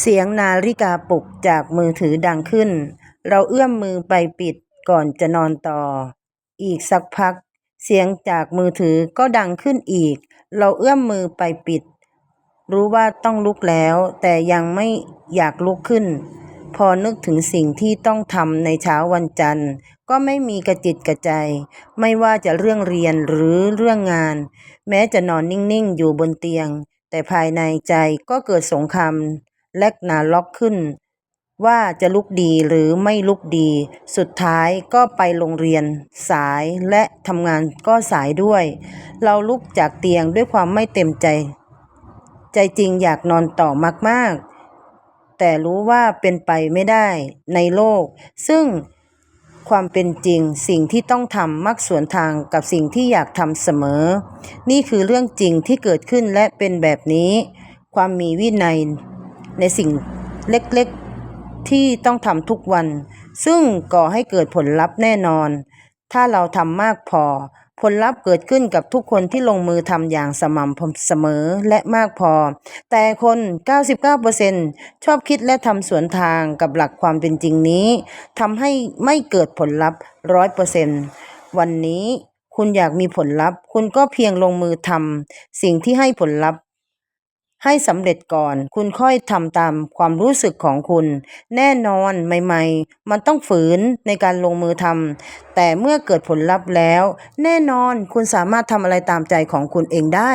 เสียงนาฬิกาปลุกจากมือถือดังขึ้น เราเอื้อมมือไปปิดก่อนจะนอนต่อ อีกสักพัก เสียงจากมือถือก็ดังขึ้นอีก เราเอื้อมมือไปปิด รู้ว่าต้องลุกแล้ว แต่ยังไม่อยากลุกขึ้น พอนึกถึงสิ่งที่ต้องทำในเช้าวันจันทร์ ก็ไม่มีกระจิตกระใจ ไม่ว่าจะเรื่องเรียนหรือเรื่องงาน แม้จะนอนนิ่งๆอยู่บนเตียง แต่ภายในใจก็เกิดสงคราม แลกนาล็อกขึ้น ว่าจะลุกดีหรือไม่ลุกดี สุดท้ายก็ไปโรงเรียน สายและทำงานก็สายด้วย เราลุกจากเตียงด้วยความไม่เต็มใจ ใจจริงอยากนอนต่อมากๆ แต่รู้ว่าเป็นไปไม่ได้ในโลก ซึ่งความเป็นจริงสิ่งที่ต้องทำมักสวนทางกับสิ่งที่อยากทำเสมอ นี่คือเรื่องจริงที่เกิดขึ้นและเป็นแบบนี้ ความมีวินัย ในสิ่งเล็กๆที่ต้องทำทุกวัน ซึ่งก่อให้เกิดผลลัพธ์แน่นอน ถ้าเราทำมากพอ ผลลัพธ์เกิดขึ้นกับทุกคนที่ลงมือทำอย่างสม่ำเสมอและมากพอ แต่คน 99%ชอบคิดและทำสวนทางกับหลักความเป็นจริงนี้ทำให้ไม่เกิดผลลัพธ์100%วันนี้คุณอยากมีผลลัพธ์ คุณก็เพียงลงมือทำสิ่งที่ให้ผลลัพธ์ ให้สำเร็จก่อน คุณค่อยทำตามความรู้สึกของคุณ แน่นอนใหม่ ๆ มันต้องฝืนในการลงมือทำแต่เมื่อเกิดผลลัพธ์แล้ว แน่นอนคุณสามารถทำอะไรตามใจของคุณเองได้